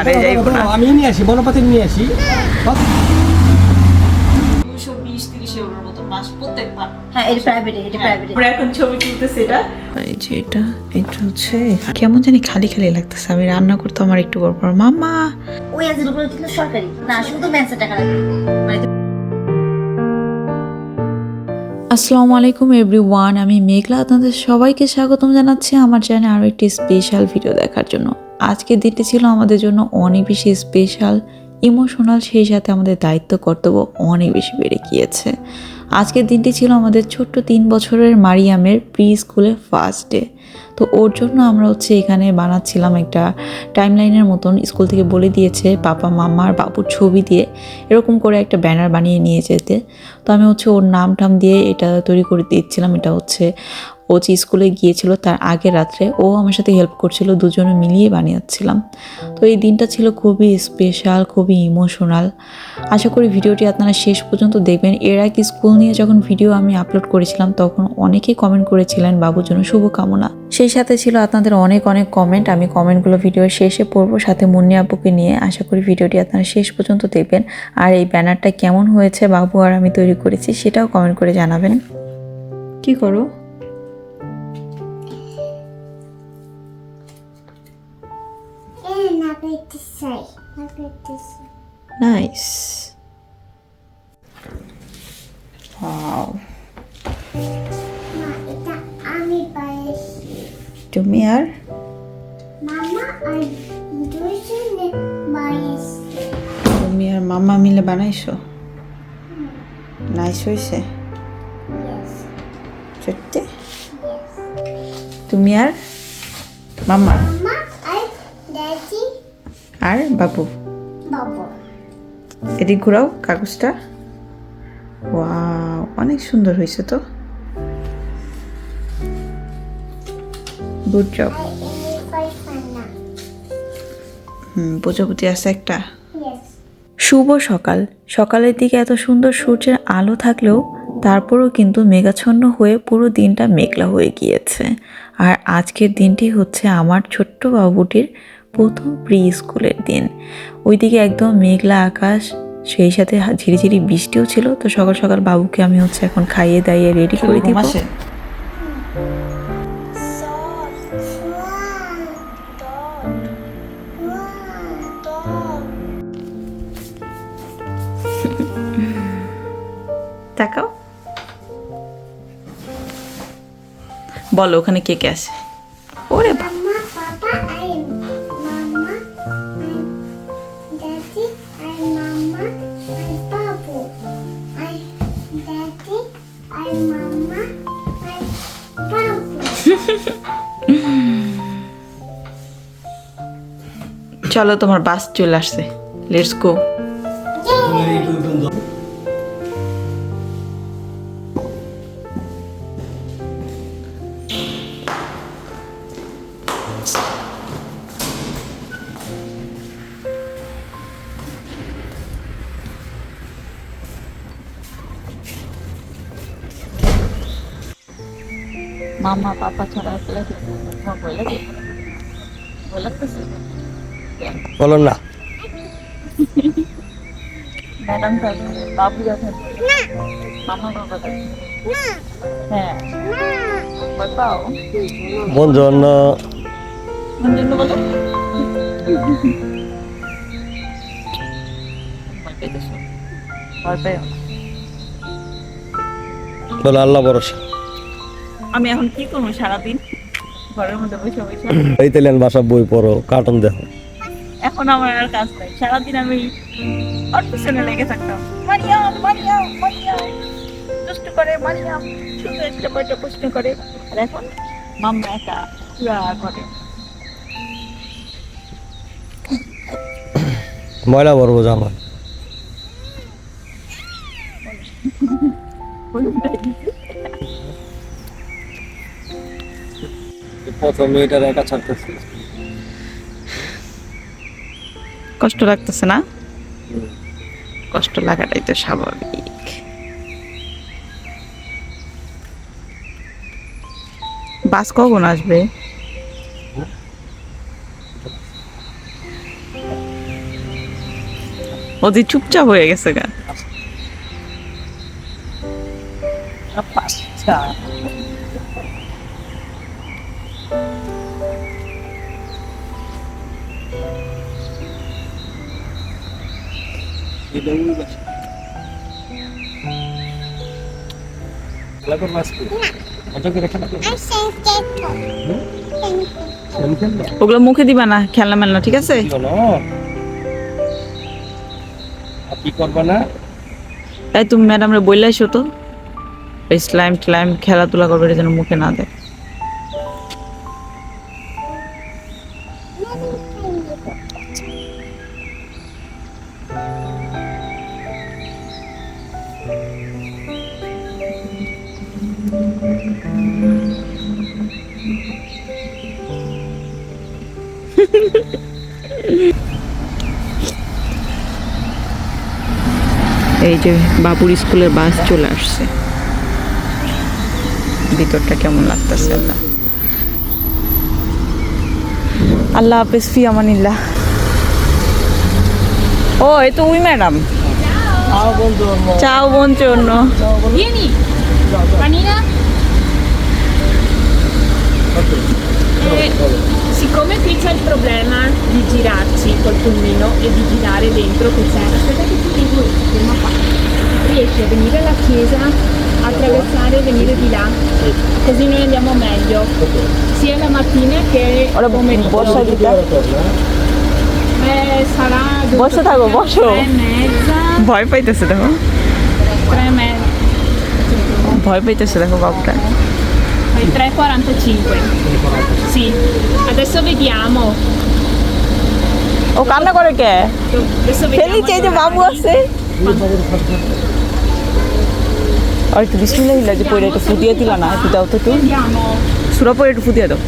আরে যাইবো না আমি নিয়ে আসি বনপাতি নিয়ে আসি। হ্যাঁ। এটা প্রাইভেট এটা প্রাইভেট আমরা এখন ছবি তুলতেছি এটা। এই যে এটা এটা হচ্ছে কেমন জানি খালি খালি লাগতেছে। আমি রান্না করতে আমার একটু পর পর মামা ওই সরকারি। না শুধু ম্যানসের টাকা লাগবে মানে আসসালামু আলাইকুম এভরিওয়ান আমি মেঘলা। আপনাদের সবাইকে স্বাগতম জানাচ্ছি আমার চ্যানেলে আরও একটি স্পেশাল ভিডিও দেখার জন্য। আজকের দিনটি ছিল আমাদের জন্য অনেক বেশি স্পেশাল ইমোশনাল সেই সাথে আমাদের দায়িত্ব, কর্তব্য অনেক বেশি বেড়ে গিয়েছে। আজকের দিনটি ছিল আমাদের ছোট্ট তিন বছরের মারিয়ামের প্রি স্কুলের ফার্স্ট ডে তো ওর জন্য আমরা হচ্ছে এখানে বানাচ্ছিলাম একটা টাইমলাইনের মতন স্কুল থেকে বলে দিয়েছে পাপা মাম্মা আর বাবুর ছবি দিয়ে এরকম করে একটা ব্যানার বানিয়ে নিয়ে যেতে। তো আমি হচ্ছে ওর নাম টাম দিয়ে এটা তৈরি করে দিচ্ছিলাম, এটা হচ্ছে ও যে স্কুলে গিয়েছিল তার আগের রাত্রে ও আমার সাথে হেল্প করছিল, দুজনে মিলিয়ে বানিয়েছিলাম। তো এই দিনটা ছিল খুবই স্পেশাল খুবই ইমোশনাল আশা করি ভিডিওটি আপনারা শেষ পর্যন্ত দেখবেন। এর আগে স্কুল নিয়ে যখন ভিডিও আমি আপলোড করেছিলাম, তখন অনেকেই কমেন্ট করেছিলেন, বাবুর জন্য শুভকামনা। সেই সাথে ছিল আপনাদের অনেক অনেক কমেন্ট আমি কমেন্টগুলো ভিডিওর শেষে পড়ব, সাথে মুন্নি আপুকে নিয়ে। আশা করি ভিডিওটি আপনারা শেষ পর্যন্ত দেখবেন। আর এই ব্যানারটা কেমন হয়েছে, বাবু আর আমি তৈরি করেছি, সেটাও কমেন্ট করে জানাবেন। কি করো? And I'm going to say, I'm going to say. Nice wow মা এটা আমি পাইছি তুমি আর? মামা আর দুজনে পাইছি তুমি আর মাম্মা মিলে বানাইছো? নাইস হয়েছে সত্যি? তুমি আর মামা? আর বাবু? এদিক ঘোরাও কাগজটা। অনেক সুন্দর হয়েছে তো। গুড জব হুম প্রজাপতি আছে একটা? শুভ সকাল। সকালের দিকে এত সুন্দর সূর্যের আলো থাকলেও তারপরেও কিন্তু মেঘাচ্ছন্ন হয়ে পুরো দিনটা মেঘলা হয়ে গিয়েছে। আর আজকের দিনটি হচ্ছে আমার ছোট্ট বাবুটির প্রথম প্রি স্কুলের দিন। ওইদিকে একদম মেঘলা আকাশ সেই সাথে ঝিরিঝিরি বৃষ্টিও ছিল। তো সকাল সকাল বাবুকে আমি হচ্ছে এখন খাইয়ে দাইয়ে রেডি করে দিব। তাকাও। বলো ওখানে কে কে আছে? ওরে বাবা। চলো তোমার বাস চলে আসছে. লেটস গো ভয় লাগে বলো না। ম্যাডাম বাবু মামা বাবা হ্যাঁ। বলো আল্লাহ ভরসা। আমি এখন কি করব সারাদিন? ঘরের মধ্যে বসে বসে। ইতালিয়ান ভাষা বই পড়ো কার্টুন দেখো। এখন আমার আর কাজ নাই সারাদিন আমি ওর পিছনে লেগে থাকতাম। মারিয়াম মারিয়াম মারিয়াম দুষ্ট করে মারিয়াম শুধু একটা বইটা প্রশ্ন করে। আর এখন মাম্মা একা পুরা করে ময়লা ভরবো জামা কষ্ট লাগতেছে না? কষ্ট লাগাটাই তো স্বাভাবিক। বাস কখন আসবে? ও যে চুপচাপ হয়ে গেছে খেলা করব আজকে মজা করে খেলা ওগুলো মুখে দিবা না খেলনা মেলনা ঠিক আছে? কি করবা না? তাই তুমি ম্যাডামরে বললে এসো তো। এই স্লাইম ট্লাইম খেলাধুলা করবে এটা যেন মুখে না দেয়। বাবুর স্কুলের বাস চলে আসছে ভিতরটা কেমন লাগতেছে আল্লাহ আল্লাহ হাফেজ ফি আমানিল্লাহ ও এই তো উই ম্যাডাম চাও বোন জন্য Vieni, panina. Eh, siccome qui c'è il problema di girarci col pulmino e di girare dentro che c'è, aspetta che ti dico io, ferma qua. Riesci a venire alla chiesa, attraversare e venire di là, così noi andiamo meglio, sia la mattina che ওরা pomeriggio. বসা দিতা Eh, sarà due- Boscia থাকো, বসো। tre e mezza, ভয় পাইতেছে দেখো tre e mezza. ভয় পাইতেছে দেখো বাবুটা Fai 3,45. Sì, adesso vediamo. ও কান্না করে কে Adesso vediamo. ফেলি চাই যে gli বাবু orari. আছে আর একটু বিসমিল্লাহ হিল্লা যে পরে একটু ফুটিয়ে দিলা না একটু দাও তো একটু. সুরা পরে একটু ফুটিয়ে দাও.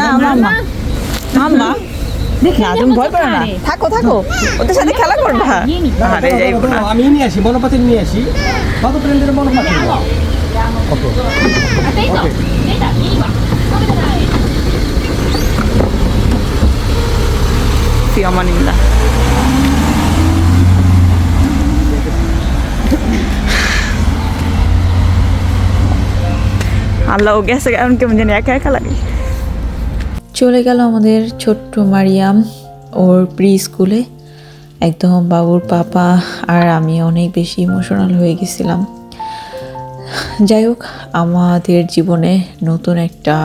না মাম্মা মাম্মা না তুমি ভয় করো না। থাকো থাকো। ওদের সাথে খেলা করবা আরে যাইবো না। আমি নিয়ে আসি মনোপাতি নিয়ে আসি। কত প্রেন্ডের মনোপাতি Andiamo. Attento. ফি আমানিল্লাহ আল্লাহ গেছে কারণ কেমন জানি একা একা লাগে। চলে গেল আমাদের ছোট্ট মারিয়াম, ওর প্রি স্কুলে একদম বাবুর পাপা আর আমি অনেক বেশি ইমোশনাল হয়ে গেছিলাম। যাই হোক, আমাদের জীবনে নতুন একটা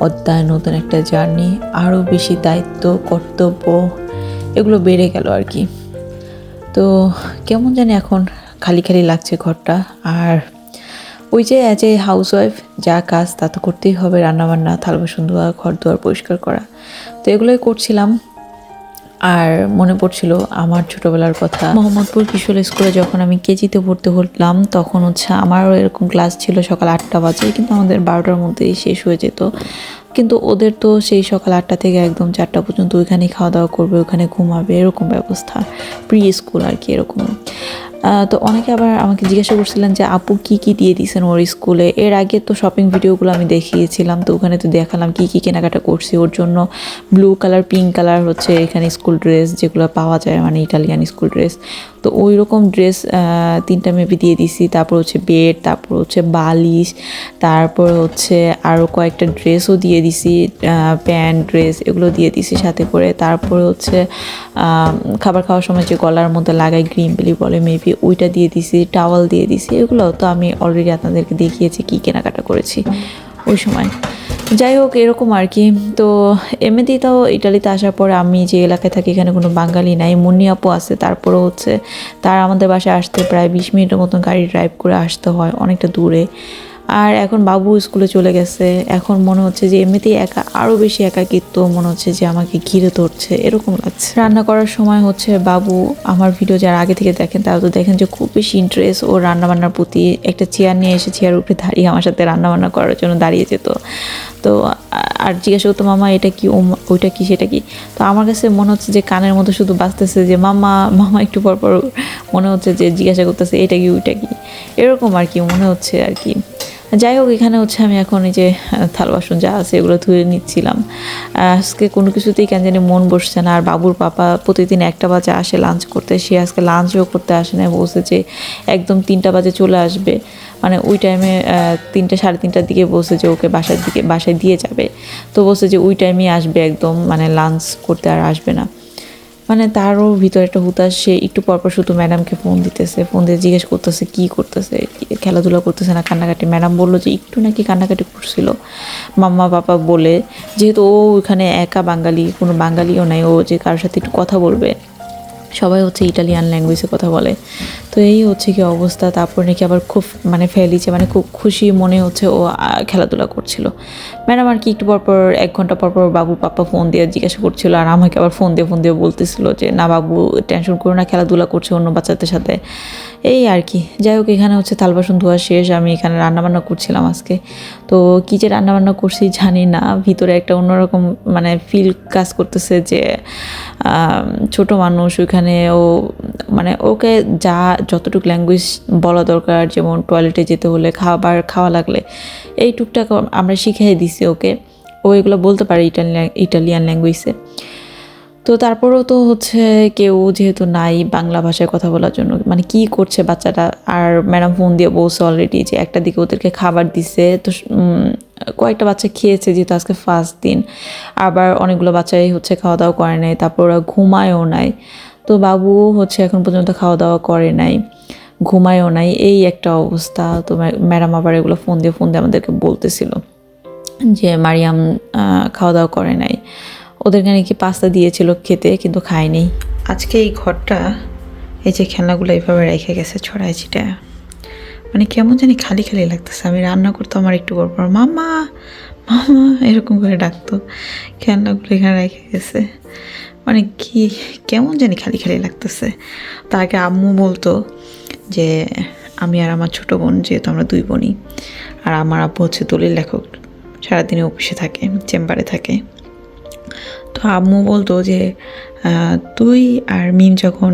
অধ্যায়, নতুন একটা জার্নি, আরও বেশি দায়িত্ব, কর্তব্য, এগুলো বেড়ে গেল আর কি। তো কেমন জানি এখন খালি খালি লাগছে ঘরটা। আর ওই যে অ্যাজ এ হাউস ওয়াইফ যা কাজ তা তো করতেই হবে, রান্নাবান্না, থাল বাসন ধোয়া, ঘর দুয়ার পরিষ্কার করা। তো এগুলোই করছিলাম। আর মনে পড়ছিল আমার ছোটবেলার কথা। মোহাম্মদপুর কিশোর স্কুলে যখন আমি কেজিতে ভর্তি হলাম, তখন হচ্ছে আমারও এরকম ক্লাস ছিল সকাল আটটা বাজে, কিন্তু আমাদের বারোটার মধ্যেই শেষ হয়ে যেত। কিন্তু ওদের তো সেই সকাল আটটা থেকে একদম চারটা পর্যন্ত ওইখানেই খাওয়া দাওয়া করবে, ওখানে ঘুমাবে, এরকম ব্যবস্থা। প্রি স্কুল আর কি এরকম। তো অনেকে আবার আমাকে জিজ্ঞাসা করছিলেন যে, আপু, কি কি দিয়ে দিয়েছেন ওর স্কুলে? এর আগে তো শপিং ভিডিওগুলো আমি দেখিয়েছিলাম, তো ওখানে তো দেখালাম কি কি কেনাকাটা করছি। ওর জন্য ব্লু কালার পিঙ্ক কালার হচ্ছে এখানে স্কুল ড্রেস যেগুলো পাওয়া যায় মানে ইটালিয়ান স্কুল ড্রেস তো ওই রকম ড্রেস তিনটা মেবি দিয়ে দিছি। তারপর হচ্ছে বেড তারপর হচ্ছে বালিশ, তারপর হচ্ছে আরও কয়েকটা ড্রেসও দিয়ে দিছি প্যান্ট ড্রেস এগুলো দিয়ে দিছি সাথে করে। তারপরে হচ্ছে খাবার খাওয়ার সময় যে গলার মধ্যে লাগাই গ্রিন বেলি বলে মেবি ওইটা দিয়ে দিছি টাওয়াল দিয়ে দিছি এগুলো তো আমি অলরেডি আপনাদেরকে দেখিয়েছি কী কেনাকাটা করেছি ওই সময়। যাই হোক, এরকম আর কি। তো এমনিতেই তাও ইটালিতে আসার পর আমি যে এলাকায় থাকি, এখানে কোনো বাঙালি নাই, মুন্নি আপু আছে তারপরে হচ্ছে তার আমাদের বাসায় আসতে প্রায় বিশ মিনিটের মতন গাড়ি ড্রাইভ করে আসতে হয়, অনেকটা দূরে। আর এখন বাবু স্কুলে চলে গেছে। এখন মনে হচ্ছে যে এমনিতেই একা আরও বেশি একাকিত্ব, মনে হচ্ছে যে আমাকে ঘিরে ধরছে, এরকম লাগছে। রান্না করার সময় হচ্ছে বাবু আমার ভিডিও যারা আগে থেকে দেখেন, তারা তো দেখেন যে খুব বেশি ইন্টারেস্ট ও রান্নাবান্নার প্রতি। একটা চেয়ার নিয়ে এসে চেয়ার উপরে দাঁড়িয়ে আমার সাথে রান্নাবান্না করার জন্য দাঁড়িয়ে যেত। তো, আর জিজ্ঞাসা করতো, মামা, এটা কি ও ওইটা কি, সেটা কি? তো আমার কাছে মনে হচ্ছে যে কানের মতো শুধু বাঁচতেছে যে, মামা মামা একটু পর পর মনে হচ্ছে যে জিজ্ঞাসা করতেছে, এটা কি, ওইটা কি? এরকম আর কি মনে হচ্ছে আর কি। যাই হোক, এখানে হচ্ছে আমি এখন এই যে থাল বাসন যা আছে এগুলো ধুয়ে নিচ্ছিলাম। আজকে কোনো কিছুতেই কেন জানি মন বসছে না। আর বাবুর পাপা প্রতিদিন একটা বাজে আসে লাঞ্চ করতে। সে আজকে লাঞ্চও করতে আসে না বলছে যে একদম তিনটা বাজে চলে আসবে। মানে ওই টাইমে তিনটা, সাড়ে তিনটার দিকে বলছে যে ওকে বাসার দিকে, বাসায় দিয়ে যাবে। তো বলছে যে ওই টাইমেই আসবে একদম মানে লাঞ্চ করতে আর আসবে না। মানে তারও ভিতরে একটা হুতাশ, সে একটু পরপর শুধু ম্যাডামকে ফোন দিতেছে ফোন দিয়ে জিজ্ঞেস করতেছে, কি করতেছে খেলাধুলা করতেছে না কান্নাকাটি। ম্যাডাম বলল যে, একটু নাকি কান্নাকাটি করছিল। মাম্মা, বাবা বলে, যেহেতু ও ওখানে একা বাঙালি, কোনো বাঙালিও নাই, ও যে কারোর সাথে একটু কথা বলবে, সবাই হচ্ছে ইটালিয়ান ল্যাঙ্গুয়েজে কথা বলে। তো এই হচ্ছে কি অবস্থা, তারপর নাকি আবার খুব মানে ফেলিছে মানে খুব খুশি মনে হচ্ছে ও খেলাধুলা করছিল। ম্যাডাম আর কি একটু পরপর এক ঘণ্টা পরপর বাবু, পাপা ফোন দিয়ে জিজ্ঞাসা করছিল আর আমাকে আবার ফোন দিয়ে ফোন দিয়ে বলতেছিল যে, না বাবু টেনশন করো না, খেলাধুলা করছে অন্য বাচ্চাদের সাথে। এই আর কি। যাই হোক, এখানে হচ্ছে থাল বাসন ধোয়া শেষ, আমি এখানে রান্নাবান্না করছিলাম আজকে। তো কী যে রান্নাবান্না করছি জানি না, ভিতরে একটা অন্যরকম মানে ফিল কাজ করতেছে যে ছোট মানুষ ওইখানে ও মানে ওকে যা যতটুকু ল্যাঙ্গুয়েজ বলা দরকার, যেমন টয়লেটে যেতে হলে, খাবার খাওয়া লাগলে, এই টুকটাক আমরা শিখিয়ে দিছি ওকে। ও এগুলো বলতে পারে ইটালিয়ান ইটালিয়ান ল্যাঙ্গুয়েজে তো তারপরেও তো হচ্ছে কেউ যেহেতু নাই বাংলা ভাষায় কথা বলার জন্য মানে কি করছে বাচ্চাটা? আর ম্যাডাম ফোন দিয়ে বলছে অলরেডি যে একটা দিকে ওদেরকে খাবার দিছে। তো কয়েকটা বাচ্চা খেয়েছে যেহেতু আজকে ফার্স্ট দিন। আবার অনেকগুলো বাচ্চাই হচ্ছে খাওয়া দাওয়া করে নাই, তারপর ওরা ঘুমায়ও নাই। তো বাবু হচ্ছে এখন পর্যন্ত খাওয়া দাওয়া করে নাই, ঘুমায়ও নাই, এই একটা অবস্থা। তো ম্যাডাম আবার এগুলো ফোন দিয়ে ফোন দিয়ে আমাদেরকে বলতেছিল যে, মারিয়াম খাওয়া দাওয়া করে নাই। ওদেরকে নাকি পাস্তা দিয়েছিল খেতে, কিন্তু খায়নি। আজকে এই ঘরটা, এই যে খেলনাগুলো এইভাবে রেখে গেছে ছড়াই ছিটা মানে কেমন জানি খালি খালি লাগতেছে। আমি রান্না করতাম আমার একটু পর মামা মামা এরকম করে ডাকতো, খেলনাগুলো এখানে রেখে গেছে। মানে কি, কেমন জানি খালি খালি লাগতেছে। তার আগে আম্মু বলতো যে, আমি আর আমার ছোটো বোন, যেহেতু আমরা দুই বোনই, আর আমার আব্বু হচ্ছে দলিল লেখক সারাদিনে অফিসে থাকে, চেম্বারে থাকে। তো আম্মু বলতো যে তুই আর মিম যখন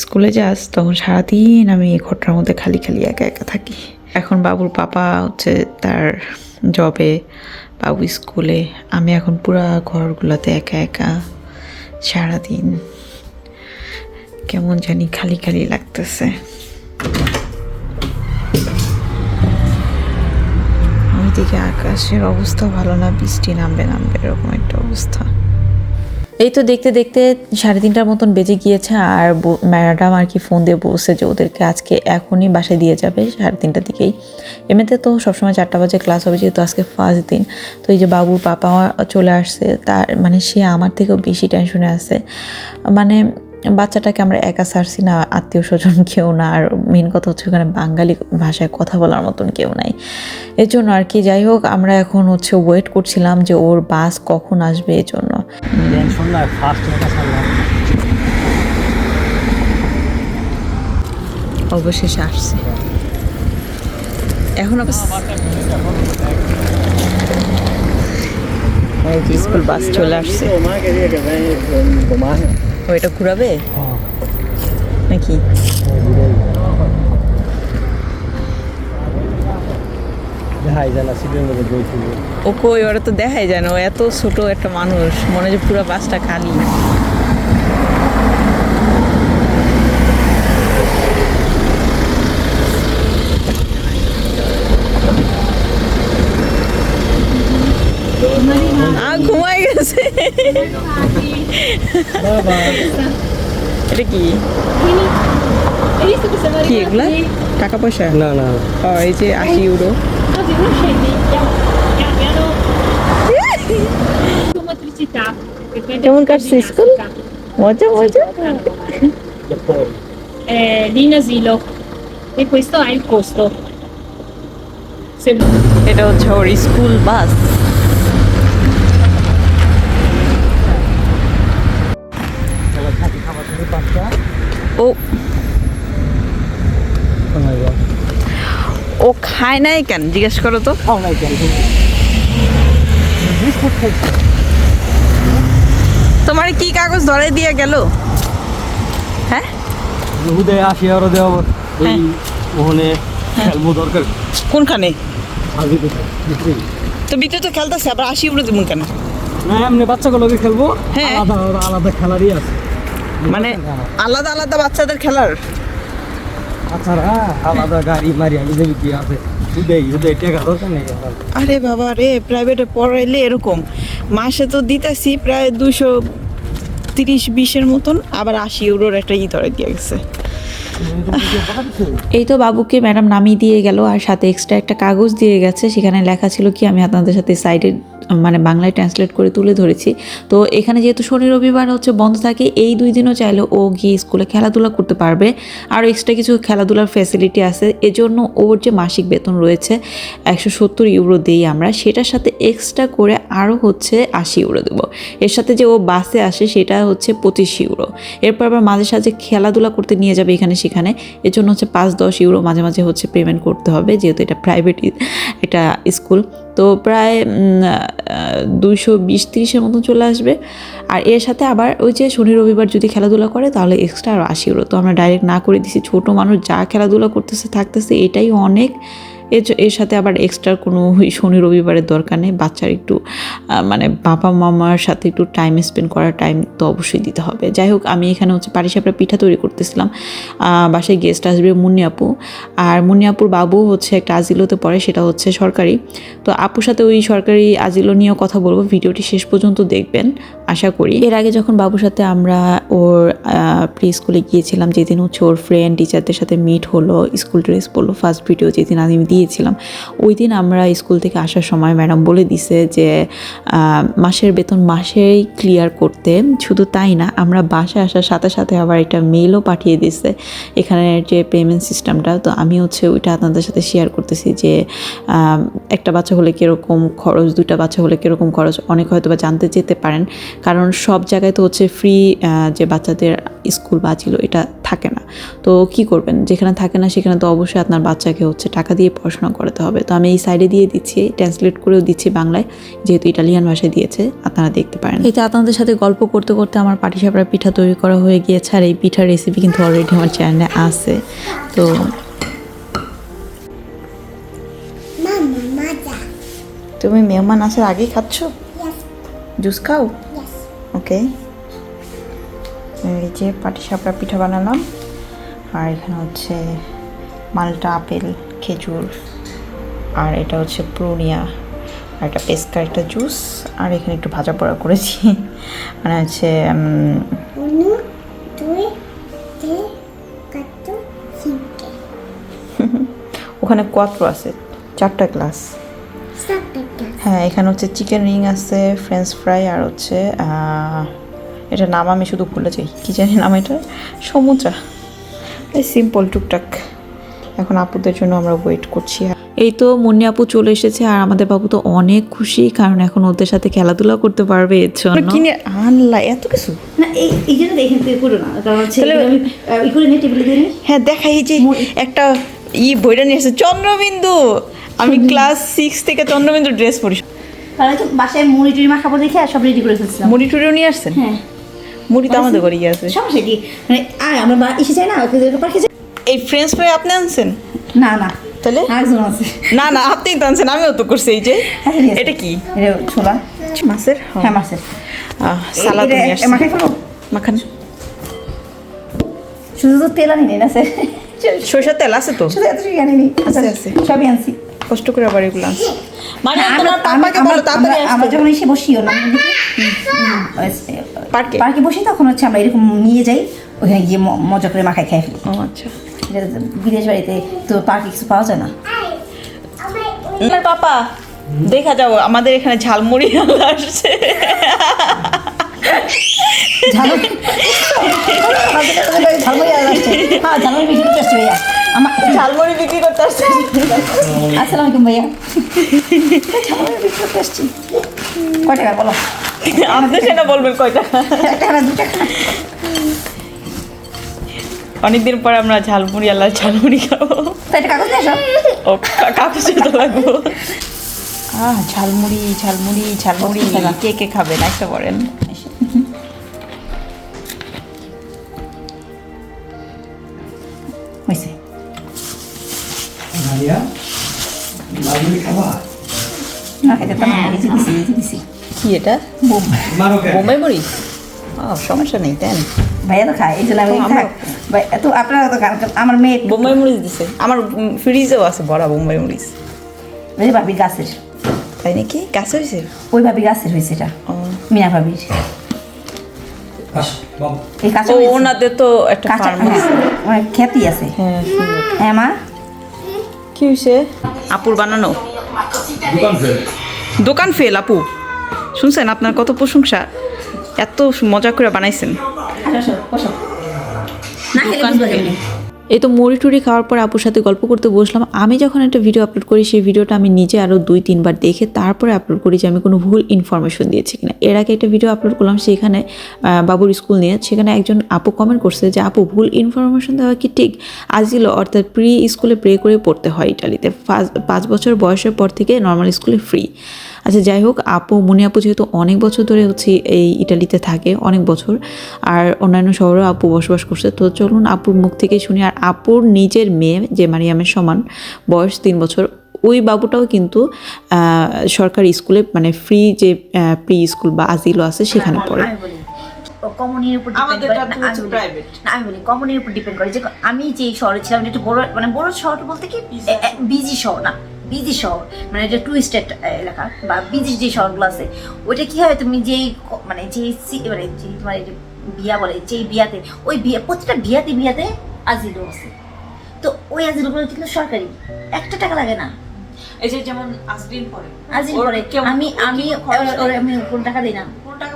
স্কুলে যাস, তখন সারাদিন আমি এই ঘরটার মধ্যে খালি খালি একা একা থাকি। এখন বাবুর পাপা হচ্ছে তার জবে বাবু স্কুলে, আমি এখন পুরা ঘরগুলোতে একা একা সারাদিন। কেমন জানি খালি খালি লাগতেছে। ওইদিকে আকাশের অবস্থা ভালো না, বৃষ্টি নামবে নামবে, এরকম একটা অবস্থা। এই তো দেখতে দেখতে সাড়ে তিনটার মতন বেজে গিয়েছে আর ম্যাডাম আর কি ফোন দিয়ে বসে যে ওদেরকে আজকে এখনই বাসায় দিয়ে যাবে সাড়ে তিনটার দিকেই। এমনিতে তো সবসময় চারটা বাজে ক্লাস হবে যেহেতু আজকে ফার্স্ট দিন। তো এই যে বাবুর পাপা চলে আসছে, তার মানে সে আমার থেকেও বেশি টেনশনে আছে। মানে বাচ্চাটাকে আমরা একা ছাড়ছি না আত্মীয় স্বজন কেউ না আর মেন কথা হচ্ছে ওখানে বাঙালি ভাষায় কথা বলার মতন কেউ নাই। এর জন্য আর কি যাই হোক আমরা এখন হচ্ছে ওয়েট করছিলাম যে ওর বাস কখন আসবে এর জন্য। অবশেষে আসছে। এখন স্কুল বাস চলে আসছে। ও এটা ঘুরাবে? নাকি? ও কই ওরা তো দেখাই যায় না ও এত ছোট একটা মানুষ মনে হয় যে পুরো বাসটা খালি। আ, ঘুমাই গেছে। এটা কি কি এগুলা? টাকা পয়সা না না ও, এই যে আশি ইউরো di school? ginastica. মজা মজা Eh, lì in asilo. E questo è il costo. এটা হচ্ছে ওর স্কুল বাস ও। ও খায় নাই কেন? জিজ্ঞেস করো তো। তোমার কি কাগজ ধরে দিয়ে গেল? হ্যাঁ? হুদে আসি আরও দেওয়া ওখানে খেলব দরকার। কোনখানে। তো ভিতরে তো খেলতেছে আবার আসি উড়ে দেবেন কেন? না এমনি বাচ্চাগুলোকে খেলব। হ্যাঁ। আলাদা আলাদা খেলারই আছে। মানে আলাদা আলাদা বাচ্চাদের খেলার? বাচ্চারা আলাদা গাড়ি মারি আমি কি আছে। আরে বাবা রে প্রাইভেটে পড়াইলে এরকম। মাসে তো দিতেছি প্রায় দুশো তিরিশ বিশের মতন আবার আশি ইউরোর একটা ই ধরে দিয়ে গেছে। এই তো বাবুকে ম্যাডাম নামিয়ে দিয়ে গেল আর সাথে এক্সট্রা একটা কাগজ দিয়ে গেছে সেখানে লেখা ছিল কি আমি আপনাদের সাথে সাইডে মানে বাংলায় ট্রান্সলেট করে তুলে ধরেছি। তো এখানে যেহেতু শনি, রবিবার হচ্ছে বন্ধ থাকে, এই দুই দিনও চাইলে ও গিয়ে স্কুলে খেলাধুলা করতে পারবে। আর এক্সট্রা কিছু খেলাধুলার ফ্যাসিলিটি আছে। এজন্য ওর যে মাসিক বেতন রয়েছে, একশো সত্তর ইউরো দিই আমরা। সেটার সাথে এক্সট্রা করে আরও হচ্ছে আশি ইউরো দেবো। এর সাথে যে ও বাসে আসে, সেটা হচ্ছে পঁচিশ ইউরো এরপর আবার মাঝে সাঝে খেলাধুলা করতে নিয়ে যাবে এখানে সেখানে। এর জন্য হচ্ছে পাঁচ দশ ইউরো মাঝে মাঝে হচ্ছে পেমেন্ট করতে হবে, যেহেতু এটা প্রাইভেট এটা স্কুল। তো প্রায় দুশো বিশ তিরিশের মতন চলে আসবে। আর এর সাথে আবার ওই যে শনি রবিবার যদি খেলাধুলা করে, তাহলে এক্সট্রা আরও আশি ইউরো তো আমরা ডাইরেক্ট না করে দিছি। ছোটো মানুষ যা খেলাধুলা করতেছে, থাকতেছে, এটাই অনেক। এর সাথে আবার এক্সট্রা কোনো শনি রবিবারের দরকার নেই। বাচ্চার একটু মানে বাবা মামার সাথে একটু টাইম স্পেন্ড করার টাইম তো অবশ্যই দিতে হবে। যাই হোক, আমি এখানে হচ্ছে পাটিসাপড়া পিঠা তৈরি করতেছিলাম। বাসায় গেস্ট আসবে মুন্নি আপু। আর মুন্নি আপুর বাবু হচ্ছে একটা আজিলোতে পড়ে, সেটা হচ্ছে সরকারি। তো আপুর সাথে ওই সরকারি আজিলো নিয়েও কথা বলব। ভিডিওটি শেষ পর্যন্ত দেখবেন, আশা করি। এর আগে যখন বাবুর সাথে আমরা ওর প্রি স্কুলে গিয়েছিলাম, যেদিন হচ্ছে ওর ফ্রেন্ড টিচারদের সাথে মিট হলো স্কুল ড্রেস পরলো ফার্স্ট ভিডিও যেদিন আমি দিয়েছিলাম। ওই দিন আমরা স্কুল থেকে আসার সময় ম্যাডাম বলে দিছে যে মাসের বেতন মাসেই ক্লিয়ার করতে। শুধু তাই না, আমরা বাসায় আসার সাথে সাথে আবার একটা মেলও পাঠিয়ে দিছে এখানের যে পেমেন্ট সিস্টেমটা তো আমি হচ্ছে ওইটা আপনাদের সাথে শেয়ার করতেছি যে একটা বাচ্চা হলে কীরকম খরচ দুটা বাচ্চা হলে কীরকম খরচ, অনেক হয়তো বা জানতে যেতে পারেন। কারণ সব জায়গায় তো হচ্ছে ফ্রি যে বাচ্চাদের স্কুল বা ছিল এটা থাকে না। তো কি করবেন? যেখানে থাকে না, সেখানে তো অবশ্যই আপনার বাচ্চাকে হচ্ছে টাকা দিয়ে পড়াশোনা করাতে হবে। তো আমি এই সাইডে দিয়ে দিচ্ছি ট্রান্সলেট করেও দিচ্ছি বাংলায় যেহেতু ইটালিয়ান ভাষায় দিয়েছে আপনারা দেখতে পারেন। এই আপনাদের সাথে গল্প করতে করতে আমার পাটিসাপড়া পিঠা তৈরি করা হয়ে গিয়েছে আর এই পিঠার রেসিপি কিন্তু অলরেডি আমার চ্যানেলে আছে। তো তুমি মেহমান আসার আগেই খাচ্ছ? জুস খাও? ওকে এই যে পাটিসাপড়া পিঠা বানালাম আর এখানে হচ্ছে মালটা আপেল খেজুর। আর এটা হচ্ছে প্রুনিয়া। আর এটা পেস্কার একটা জুস। আর এখানে একটু ভাজা পোড়া করেছি। মানে হচ্ছে. ওখানে কোয়াত্রো আছে চারটা গ্লাস হ্যাঁ এখানে হচ্ছে চিকেন রিং আছে ফ্রেঞ্চ ফ্রাই আর হচ্ছে এটা নাম আমি শুধু ভুলে যাই। কী জানি নাম এটা সমুদ্রা। এই সিম্পল টুকটাক। এখন আপুদের জন্য আমরা ওয়েট করছি। এই তো মুন্নি আপু চলে এসেছে আর আমাদের বাবু তো অনেক খুশি কারণ এখন ওদের সাথে খেলাধুলা করতে পারবে এর জন্য। কিনে আনলা এত কিছু? না এই এই জন্য এখান থেকে করো না কারণ হচ্ছে আমি আহ, ই করে নিয়ে টেবিলে দিয়ে হ্যাঁ দেখা এই যে একটা ই বইটা নিয়ে এসেছে চন্দ্রবিন্দু। আমি ক্লাস সিক্স থেকে চন্দ্রবিন্দু ড্রেস পরি। কারণ হচ্ছে বাসায় মুড়ি টুড়ি মাখাবো দেখে সব রেডি করে ফেলছিলাম। মুড়ি টুড়িও নিয়ে আসছেন? হ্যাঁ। মুড়ি তো আমাদের ঘরে আছে। সমস্যা কি? মানে আয় আমরা বা এসে যাই না ওকে যাই এই ফ্রেঞ্চ ফ্রাই আপনি আনছেন? না না। তাহলে? আরেকজন আছে। না না আপনি তো আনছেন আমিও তো করছি এই যে। আচ্ছা। এটা কি? এটা ছোলা। মাছের? হ্যাঁ মাছের। সালাদ এটা- নিয়ে এটা মাখাই ফেলো। মাখান। শুধু তো তেল আনি না স্যার। সরষের তেল আছে তো? শুধু এত আনিনি আছে, আছে। সবই আনছি। কষ্ট করে আবার এগুলো আনছি। মানে তোমার পাপাকে বলো তাড়াতাড়ি আমরা- যখন এসে বসিও না পার্কে? পার্কে বসি তখন হচ্ছে আমরা এরকম নিয়ে যাই ওখানে গিয়ে মজা করে মাখায় খাই ফেলি। ও আচ্ছা। বিদেশ বাড়িতে তো পার্কে কিছু পাওয়া যায় না। আমার পাপা দেখা যাও আমাদের এখানে ঝালমুড়ি আসছে। ঝালু ঝালমুড়ি আসছে। হ্যাঁ ঝালমুড়ি বিক্রি করতে আসছে ভাইয়া। আমার ঝালমুড়ি বিক্রি করতে আসছে। আসসালামু আলাইকুম ভাইয়া। ঝালমুড়ি বিক্রি করতে আসছি। কয় টাকা বলো? আপনি সেটা বলবেন কয়টা এক টাকা দু টাকা। অনেকদিন পর আমরা ঝালমুড়ি আল্লাহ ঝালমুড়ি খাব। কাগজ ও কাগজ তো লাগবো। আহ ঝালমুড়ি ঝালমুড়ি ঝালমুড়ি। কে কে খাবেন একটা বলেন। হয়েছে ভাইয়া আমি খাবা? না এটা তো না এই যে দিছি এই যে দিছি। কি এটা? বোম। বোম্বাই মরিচ সমস্যা নেই দেন। ভাইয়া তো খায় এই জন্য ভাই তো আপনারা তো আমার মেয়ে বোম্বাই মরিচ দিছে। আমার ফ্রিজেও আছে ভরা বোম্বাই মরিচ। ওই ভাবি গাছের। তাই নাকি? কাছে হয়েছে ওই ভাবি গাছের হয়েছে এটা। ও। মিনা ভাবির। ওনাদের তো একটা হ্যাঁ, খ্যাতি আছে। হ্যাঁ হ্যাঁ মা? কি হয়েছে আপুর বানানো। দোকান ফেল। আপু। শুনছেন আপনার কত প্রশংসা। এত মজা করে বানাইছেন। না খেলে এই তো মুড়ি টুড়ি খাওয়ার পর আপুর সাথে গল্প করতে বসলাম। আমি যখন একটা ভিডিও আপলোড করি সেই ভিডিওটা আমি নিজে আরও দুই তিনবার দেখে তারপরে আপলোড করি যে আমি কোনো ভুল ইনফরমেশন দিয়েছি কিনা। এর আগে একটা ভিডিও আপলোড করলাম সেখানে বাবুর স্কুল নিয়ে। সেখানে একজন আপু কমেন্ট করছে যে আপু ভুল ইনফরমেশন দেওয়া কি ঠিক? আজিল অর্থাৎ প্রি স্কুলে প্রে করে পড়তে হয় ইটালিতে। পাঁচ- পাঁচ বছর বয়সের পর থেকে নর্মাল স্কুলে ফ্রি আচ্ছা যাই হোক আপু মনি আপু যেহেতু অনেক বছর ধরে হচ্ছে এই ইটালিতে থাকে অনেক বছর আর অন্যান্য শহরেও আপু বসবাস করছে তো চলুন আপুর মুখ থেকে শুনি আর আপুর নিজের মেয়ে যে মারিয়ামের সমান বয়স তিন বছর ওই বাবুটাও কিন্তু সরকারি স্কুলে মানে ফ্রি যে প্রি স্কুল বা আজিলও আছে সেখানে পড়ে। আমি কমনের উপর আমি বলি- কমনের উপর ডিপেন্ড করে যে আমি যে শহরে ছিলাম একটু বড় মানে বড় শহর বলতে কি বিজি শহর না বিজি শহর মানে এটা টুরিস্টেড এলাকা বা বিজি যে শহরগুলো আছে ওইটা কি হয়? তুমি যেই মানে যেই মানে যে তোমার এই যে বিয়া বলে যেই বিয়াতে ওই বিয়া প্রতিটা বিয়াতে বিয়াতে আজিলো আছে। তো ওই আজিলোগুলো কিন্তু সরকারি একটা টাকা লাগে না। এই যে যেমন আজদিন পরে আজিল কেমন- আমি আমি আমি কোনো টাকা দিই না।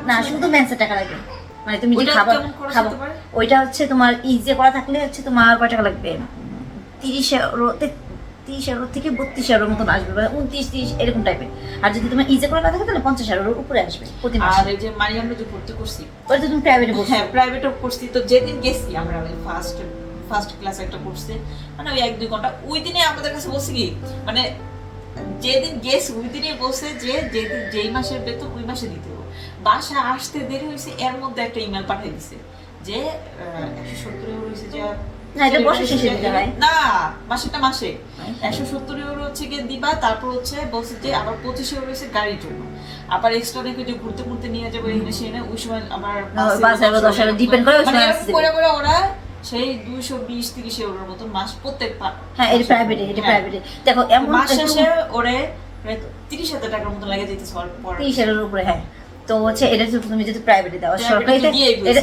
না শুধু ম্যান্সের টাকা লাগে। মানে তুমি যে খাবার পারে? ওইটা হচ্ছে তোমার ইজে করা থাকলে হচ্ছে তোমার কয় টাকা লাগবে? তিরিশ তিরিশ এরো থেকে বত্রিশ এরোর মতন আসবে মানে উনত্রিশ তিরিশ এরকম টাইপের আর যদি তোমার ইজে করা থাকে তাহলে পঞ্চাশ এরোর উপরে আসবে প্রতি আর এই যে মারিয়ামরা যে ভর্তি করছি ওইটা তুমি প্রাইভেটে বসে হ্যাঁ প্রাইভেটও করছি। তো যেদিন গেছি আমরা ওই ফার্স্ট ফার্স্ট ক্লাস একটা করছে মানে ওই এক দুই ঘণ্টা ওই দিনে আমাদের কাছে বলছে কি মানে যেদিন গেছি ওই দিনে বলছে যে যেদিন যেই মাসের বেতন ওই মাসে দিতে হবে। বাসা আসতে দেরি হয়েছে এর মধ্যে একটা ইমেল পাঠিয়ে দিছে যে একশো সত্তর হয়েছে যে না, এটা বছর শেষে দিতে হয়। না মাসেটা মাসে একশো সত্তর ইউরো হচ্ছে গিয়ে দিবা তারপর হচ্ছে বলছে যে আবার পঁচিশ ইউরো হয়েছে গাড়ির জন্য। আবার এক্সট্রা যে ঘুরতে ঘুরতে নিয়ে যাব এখানে সেখানে ওই সময় আবার বাসে বাস দশ এরো করে মানে করে করে ওরা সেই দুইশো বিশ তিরিশ ইউরোর মতো মাস প্রত্যেক হ্যাঁ এটা প্রাইভেটে এটা হ্যাঁ। প্রাইভেটে দেখো এমন মাস শেষে ওরে প্রায় তিরিশ হাজার টাকার মতো লাগে পরে তিরিশ এর উপরে হ্যাঁ। তো হচ্ছে এটা তুমি যদি প্রাইভেটে দাও সরকারিতে।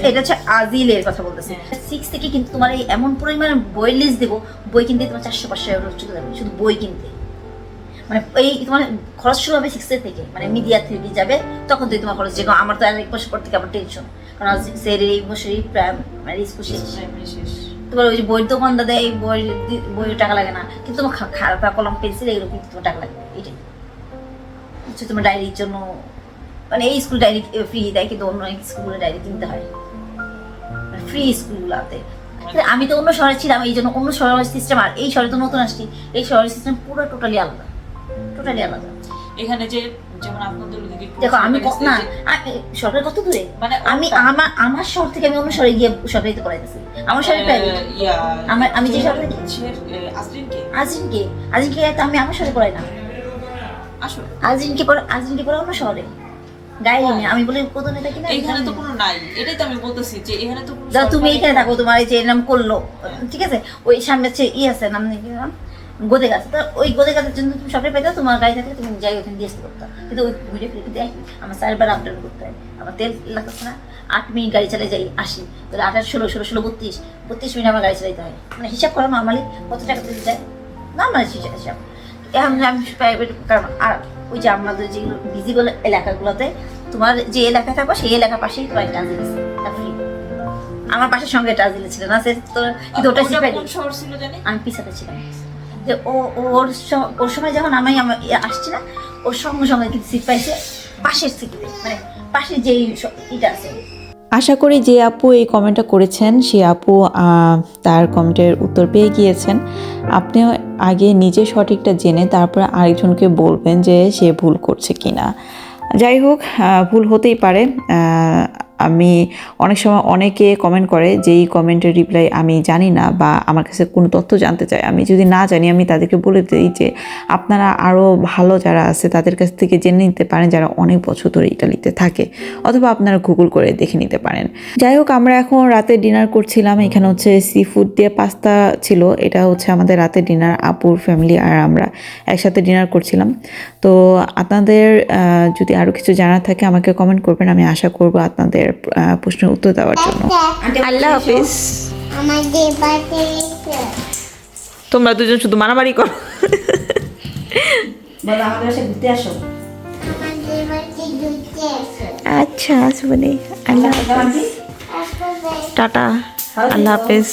এটা হচ্ছে আজিলের কথা বলতেছে। হ্যাঁ। সিক্স থেকে কিন্তু তোমার এই এমন পরিমাণে বই লিস্ট দেবো বই কিনতে তোমার চারশো পাঁচশো এউরো চলে যাবে শুধু বই কিনতে। মানে এই তোমার খরচ শুরু হবে সিক্সের থেকে মানে মিডিয়া থেকে যাবে তখন তুই তোমার খরচ যে আমার তো এক বছর পর থেকে আমার টেনশন কারণ এই বছরই প্রাইমারি স্কুল শেষ। তোমার ওই বইয়ের দোকানটা দেয় এই বই বইয়ের টাকা লাগে না। কিন্তু তোমার খাতা কলম পেন্সিল এগুলো কিন্তু তোমার টাকা লাগে এটাই। তোমার ডায়েরির জন্য মানে এই স্কুল ডায়েরি ফ্রি দেয় কিন্তু অন্য স্কুলে ডায়েরি কিনতে হয়। ফ্রি স্কুলগুলোতে আমি তো অন্য শহরে ছিলাম এই জন্য অন্য শহরের সিস্টেম আর এই শহরে তো নতুন আসছি এই শহরের সিস্টেম পুরো টোটালি আলাদা। টোটালি আলাদা। এখানে যে যেমন আপনাদের ওদিকে দেখো আমি না সরকার কত দূরে? মানে আমি আমার আমার শহর থেকে আমি অন্য শহরে গিয়ে সরকারিতে পড়াইতেছি। আমার শহরে প্রাইভেট আমার- আমি যে শহরে- আজরিনকে? আজিনকে আজিনকে আমি আমার শহরে পড়াই না। আসো। আজিনকে পড়া পড়া অন্য শহরে। আমি বলি এখানে তো কোনো নাই। এটাই তো আমি বলতেছি যে এখানে তো তুমি এখানে থাকো তোমার এই যে নাম করল। ঠিক আছে? ওই সামনে হচ্ছে ই আছে নাম নাম? গোদে গাছ। তো ওই গোদে গাছের জন্য তুমি সরকারি পেতে তোমার গাড়ি থাকলে তুমি যাই ওখানে দিয়ে আসতে পারতো। কিন্তু ওই ঘুরে ফিরে কিন্তু আমার চারবার আপ ডাউন করতে হয়। আমার তেল লাগতেছে না আট মিনিট গাড়ি চালিয়ে যাই আসি। তাহলে আঠাশ ষোলো ষোলো ষোলো বত্রিশ বত্রিশ মিনিট আমার গাড়ি চালাইতে হয়। মানে হিসাব করো নর্মালি কত টাকা দিতে যায় নর্মালি হিসাব। এখন আমি প্রাইভেট কারণ আর ওই যে আমাদের যেগুলো ভিজিবল এলাকাগুলোতে তোমার যে এলাকায় থাকব সেই এলাকার পাশেই তোমার আছে। আমার পাশের সঙ্গে আজিল ছিল না? সে তো কিন্তু ওটা শহর ছিল জানি? আমি পিছাতে ছিলাম। যে ও ও- ওর ওর সময় যখন আমি ইয়ে আসছি না ওর সঙ্গে সঙ্গে কিন্তু সিট পাইছে পাশের সিটিতে মানে পাশের যেই ইটা আছে। আশা করি যে আপু এই কমেন্টটা করেছেন সে আপু আহ, তার কমেন্টের উত্তর পেয়ে গিয়েছেন। আপনিও আগে নিজে সঠিকটা জেনে তারপরে আরেকজনকে বলবেন যে সে ভুল করছে কি না যাই হোক ভুল হতেই পারে। আমি অনেক সময় অনেকে কমেন্ট করে যেই কমেন্টের রিপ্লাই আমি জানি না বা আমার কাছে কোনো তথ্য জানতে চায়। আমি যদি না জানি, আমি তাদেরকে বলে দিই যে আপনারা আরও ভালো যারা আছে তাদের কাছ থেকে জেনে নিতে পারেন যারা অনেক বছর ধরে ইটালিতে থাকে অথবা আপনারা গুগল করে দেখে নিতে পারেন। যাই হোক, আমরা এখন রাতে ডিনার করছিলাম। এখানে হচ্ছে সি ফুড দিয়ে পাস্তা ছিল। এটা হচ্ছে আমাদের রাতে ডিনার আপুর ফ্যামিলি আর আমরা একসাথে ডিনার করছিলাম। তো আপনাদের যদি আরও কিছু জানার থাকে আমাকে কমেন্ট করবেন। আমি আশা করব আপনাদের আহ, প্রশ্নের উত্তর দেওয়ার জন্য। আল্লাহ হাফিজ। তোমরা দুজন শুধু মারামারি করো। আচ্ছা আসব আসো। আচ্ছা আল্লাহ হাফিজ। টাটা। আল্লাহ হাফিজ।